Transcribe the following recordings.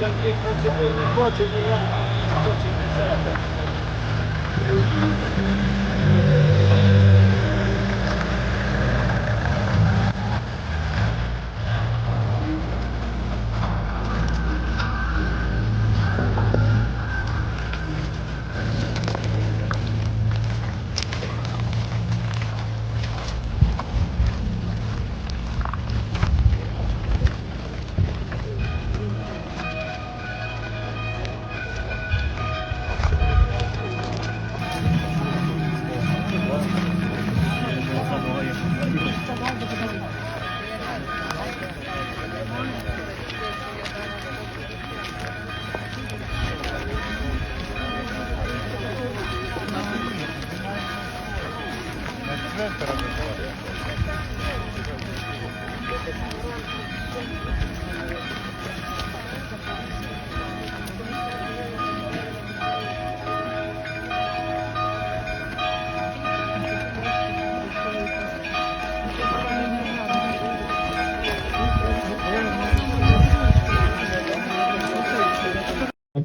Thank you. Себе.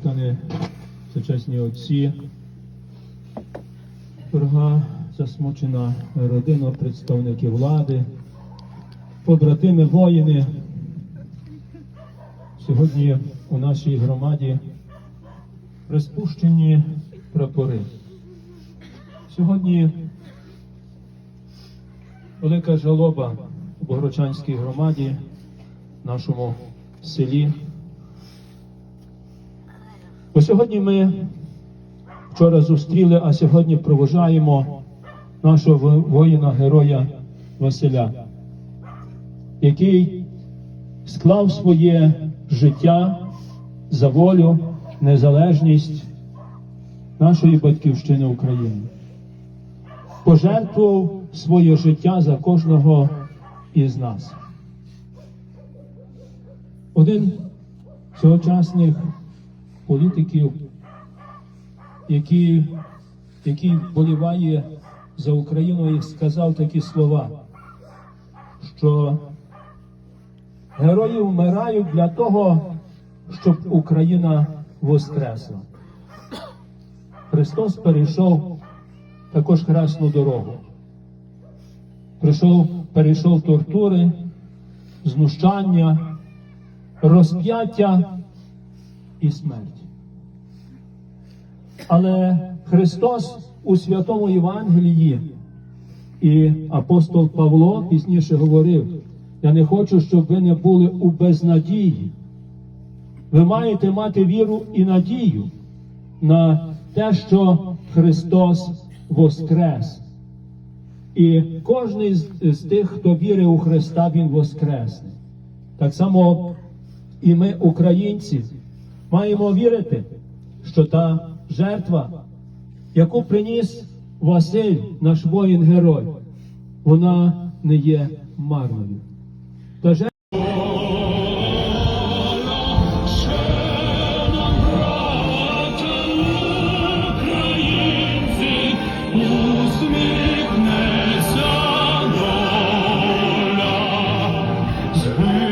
Пане сучасні отці, дорога засмучена родина, представники влади, побратими воїни. Сьогодні у нашій громаді приспущені прапори. Сьогодні велика жалоба у Богородчанській громаді, нашому селі. Бо сьогодні ми вчора зустріли, а сьогодні проважаємо нашого воїна-героя Василя, який склав своє життя за волю, незалежність нашої батьківщини України. Пожертвував своє життя за кожного із нас. Один з політиків, який, який боліває за Україну і сказав такі слова, що герої вмирають для того, щоб Україна воскресла. Христос перейшов також хресну дорогу. Прийшов, перейшов тортури, знущання, розп'яття і смерть. Але Христос у святому Євангелії і апостол Павло пізніше говорив: я не хочу, щоб ви не були у безнадії. Ви маєте мати віру і надію на те, що Христос воскрес. І кожен з, тих, хто вірить у Христа, Він воскресне. Так само і ми, українці, маємо вірити, що та жертва, яку приніс Василь, наш воїн-герой, вона не є марною. Та Amen.